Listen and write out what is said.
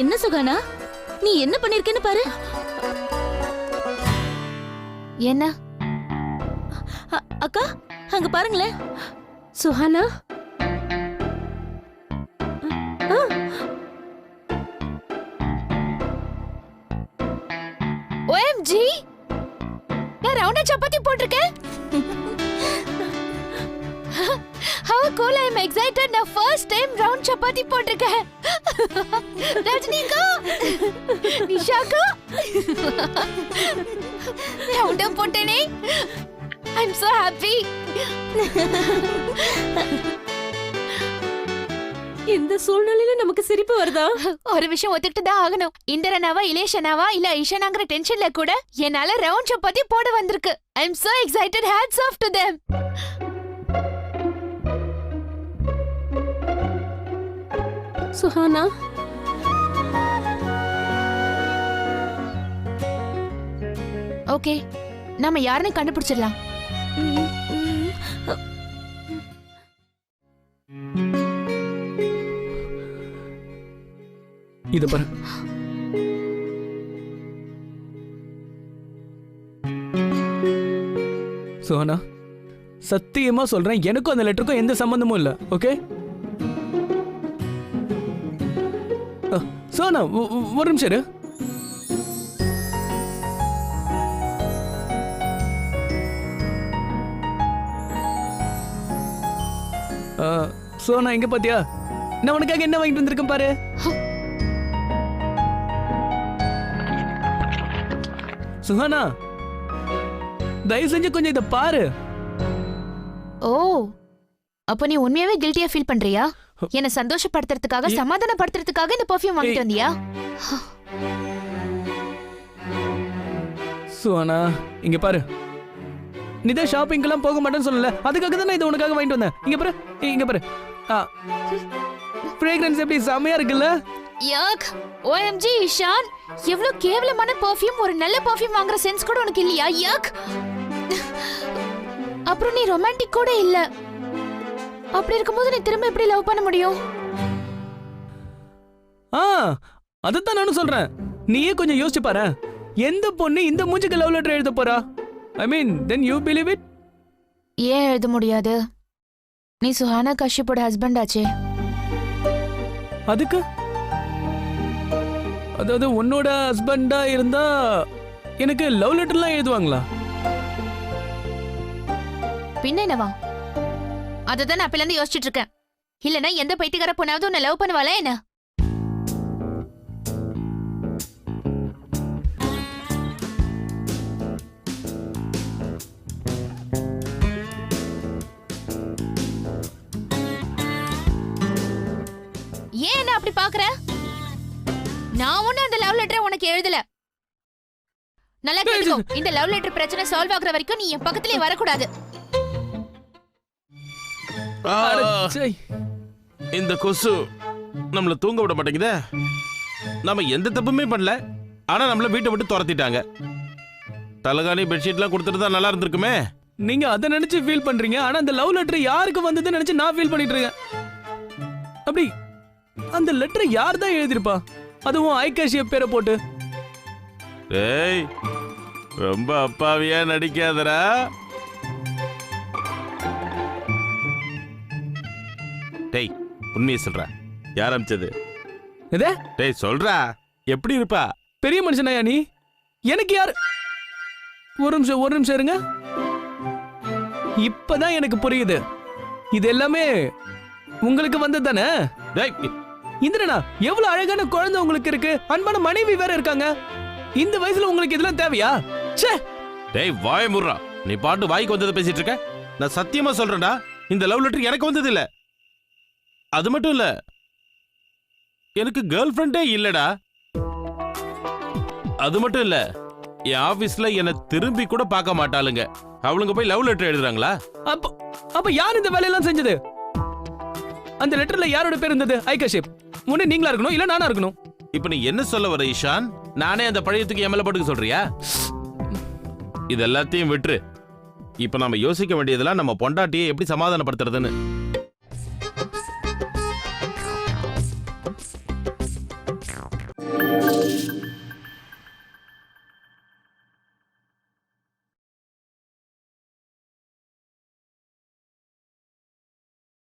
என்ன சுகானா? நீ என்ன பண்ணிருக்கேன்னு பாரு. என்ன? அக்கா அங்க பாருங்களேன். சுஹானா ஓஎம்ஜி நான் ரவுண்டா சப்பாத்தி போட்டிருக்கேன். How cool I am excited நான் ஃபர்ஸ்ட் டைம் ரவுண்ட் சப்பாத்தி போட்டிருக்கேன் ரஜினிகா நிஷாக்கா ரவுண்டா போட்டேனே ஐ அம் so happy. இந்த சூழ்நிலையில நமக்கு சிரிப்பு வருதா? ஒரு விஷயம் ஒத்துக்கிட்டு தான் ஆகணும். இந்திரனாவா இலேஷனாவா இல்ல ஐஷனாங்கிற டென்ஷன்ல கூட என்னால ரவுண்ட் சப்பாத்தி போட வந்திருக்கு. I am so excited. Hats off to them. Suhana? Okay நாம யாருன்னு கண்டுபிடிச்சிடலாம். இத பாரு. சோனா சத்தியமா சொல்றேன் எனக்கும் அந்த லெட்டருக்கும் எந்த சம்பந்தமும் இல்ல ஓகே சோனா ஒரு நிமிஷம் இரு. சோனா எங்க பாத்தியா? நான் உனக்காக என்ன வாங்கிட்டு வந்திருக்கேன் பாரு. சுஹானா தயவு செஞ்சு கொஞ்சம் இதை பாரு. ஓ அப்ப நீ உண்மையாவே கில்ட்டியா ஃபீல் பண்றியா? என்ன சந்தோஷப்படுத்துறதுக்காக சமாதானப்படுத்துறதுக்காக இந்த பெர்ஃப்யூம் வாங்கிட்டு. வந்தியா? சுஹானா இங்க பாரு. நீ தான் ஷாப்பிங்கெல்லாம் போக மாட்டேன்னு சொல்லல. அதுக்காக தான் நான் இதை உனக்காக வாங்கிட்டு வந்தேன். இங்க பாரு இங்க பாரு. ஃப்ரேக்ரன்ஸ் எப்படி செமையா இருக்குல்ல? யக் ஓஎம்ஜி இஷான் எவ்வளவு கேவலமான பெர்ஃப்யூம் ஒரு நல்ல பெர்ஃப்யூம் வாங்குற சென்ஸ் கூட உனக்கு இல்லையா? யக். அப்புறம் நீ ரொமான்டிக் கூட இல்ல. அப்படி இருக்கும்போது நீ திரும்ப எப்படி லவ் பண்ண முடியும்? ஆ அதைத்தான் நானும் சொல்றேன். நீயே கொஞ்சம் யோசிச்சு பாரு. எந்த பொண்ணு இந்த மூஞ்சுக்கு லவ் லெட்டர் எழுத போறா? I mean then you believe it ஏன் எழுத முடியாது? நீ சுஹானா கஷ்யப்போட ஹஸ்பண்ட் ஆச்சே. அதுக்கு? அதாவது உன்னோட ஹஸ்பண்டா இருந்தா எனக்கு லவ் லெட்டர்லாம் எழுதுவாங்களா? பின்ன என்னவா? அததான் நான் அப்பல இருந்து யோசிச்சுட்டு இருக்கேன் இல்லனா எந்த பைத்தியக்கார பொண்ணாவது உன்னை லவ் பண்ணுவாளா என்ன? ஏன் என்ன அப்படி பாக்குற நான் ஒண்ணு அந்த லவ் லெட்டரை உனக்கு எழுதல. நல்லா கேட்டுக்கோ இந்த லவ் லெட்டர் பிரச்சனை சால்வ் ஆகுற வரைக்கும் நீ என் பக்கத்திலே வரக்கூடாது. ஆ, அட, சை. இந்த கொசு நம்மள தூங்க விட மாட்டேங்குதே. நம்ம எந்த தப்புமே பண்ணல. ஆனா நம்மள வீட்டை விட்டு துரத்திட்டாங்க. தலகாணி பெட்ஷீட்லாம் கொடுத்துட்டு தான் நல்லா இருந்திருக்குமே. நீங்க அதை நினைச்சு ஃபீல் பண்றீங்க. ஆனா அந்த லவ் லெட்டர் யாருக்கு வந்ததுன்னு நினைச்சு நான் ஃபீல் பண்ணிட்டு இருக்கேன். அப்படி அந்த லெட்டர் யார் தான் எழுதிருப்பா அதுவும் ஐகாஷிய பேரை போட்டு. டேய் ரொம்ப அப்பாவியா நடிக்காதடா. டேய் உண்மையை சொல்றா. யார் அமிச்சது? எதே? டேய் சொல்றா. எப்படி இருப்பா? பெரிய மனுஷனாயா நீ? எனக்கு யார்? ஒரு நிமிஷம் ஒரு நிமிஷம் இருங்க. இப்பதான் எனக்கு புரியுது. இது எல்லாமே உங்களுக்கு வந்தது தானே? இந்திரனா எவ்வளவு அழகான குழந்தை உங்களுக்கு இருக்கு. அன்பான மனைவி வேற இருக்காங்க. இந்த வயசுல உங்களுக்கு இதெல்லாம் தேவையா? ச்சே! டேய் வாய முர்றா நீ பாட்டு வாய்க்கு வந்ததை பேசிட்டு இருக்க. நான் சத்தியமா சொல்றேன்டா இந்த லவ் லெட்டர் எனக்கு வந்தது இல்ல அது மட்டும் இல்ல எனக்கு கேர்ள் ஃப்ரெண்டே இல்லடா. அது மட்டும் இல்ல என் ஆபீஸ்ல என்ன திரும்பி கூட பார்க்க மாட்டாளுங்க. அவளுங்க போய் லவ் லெட்டர் எழுதுறாங்களா? அப்ப அப்ப யார் இந்த வேலையெல்லாம் செஞ்சது? அந்த லெட்டர்ல யாரோட பேர் இருந்தது? ஐகஷிப் ஒண்ணு நீங்களா இருக்கணும் இல்ல நானா இருக்கணும்? இப்ப நீ என்ன சொல்ல வர ஈஷான்? நானே அந்த பழையத்துக்கு எம்எல்ஏ போட்டுக்க சொல்றியா? இது எல்லாத்தையும் விட்டுரு. இப்ப நாம யோசிக்க வேண்டியதெல்லாம் நம்ம பொண்டாட்டியை எப்படி சமாதானப்படுத்துறதுன்னு.